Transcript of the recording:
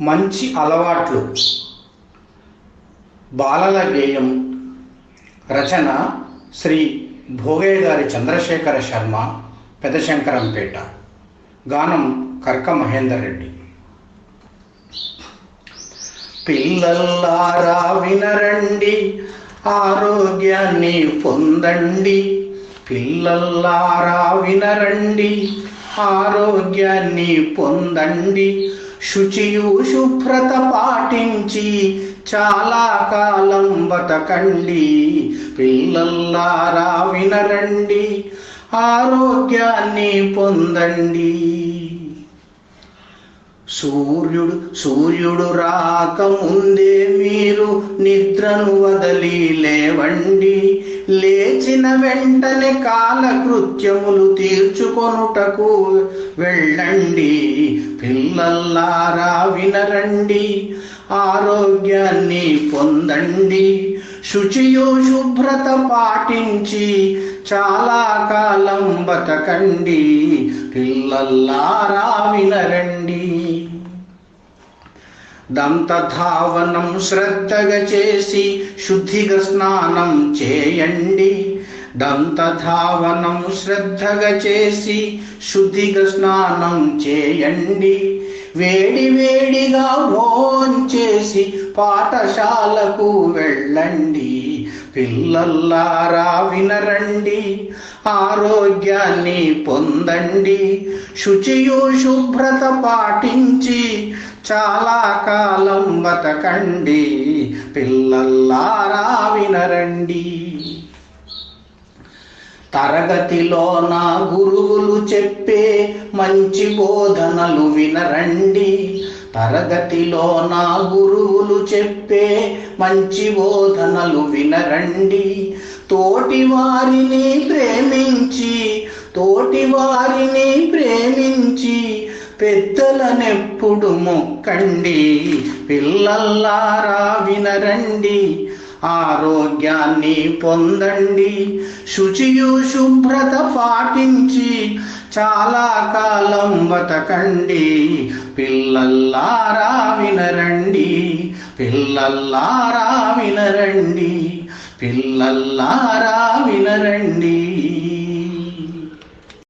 మంచి అలవాట్లు. బాలల గేయం. రచన శ్రీ భోగయ్య గారి చంద్రశేఖర శర్మ పెదశంకరంపేట. గానం కర్క మహేందర్ రెడ్డి. పిల్లల్లారా వినరండి ఆరోగ్యాన్ని పొందండి. పిల్లల్లారా వినరండి ఆరోగ్యాన్ని పొందండి. శుచియు శుభ్రత పాటించి చాలా కాలం బతకండి. పిల్లల్లారా వినరండి ఆరోగ్యాన్ని పొందండి. సూర్యుడు సూర్యుడు రాకముందే మీరు నిద్రను వదలి లేవండి. లేచిన వెంటనే కాలకృత్యములు తీర్చుకొనుటకు వెళ్ళండి. పిల్లల్లారా వినరండి. ఆరోగ్యాన్ని పొందండి. శుచియు శుభ్రత పాటించి చాలా కాలం బతకండి. పిల్లల్లారా వినరండి దంతధావనం శ్రద్ధగా చేసి శుద్ధిగా స్నానం చేయండి. దంతధావనం శ్రద్ధగా చేసి శుద్ధిగా స్నానం చేయండి. వేడి వేడిగా భోంచేసి పాఠశాలకు వెళ్ళండి. పిల్లల్లారా వినరండి ఆరోగ్యాన్ని పొందండి. శుచియు శుభ్రత పాటించి చాలా కాలం బతకండి. పిల్లల్లారా వినరండి. తరగతిలో నా గురువు చెప్పే మంచి బోధనలు వినరండి. తరగతిలో నా గురువులు చెప్పే మంచి బోధనలు వినరండి. తోటి వారిని ప్రేమించి తోటి వారిని ప్రేమించి పెద్దలనెప్పుడు మొక్కండి. పిల్లల్లారా వినరండి. ఆరోగ్యాన్ని పొందండి. శుచియు శుభ్రత పాటించి చాలా కాలం బతకండి. పిల్లల్లారా వినరండి. పిల్లల్లారా వినరండి. పిల్లల్లారా వినరండి.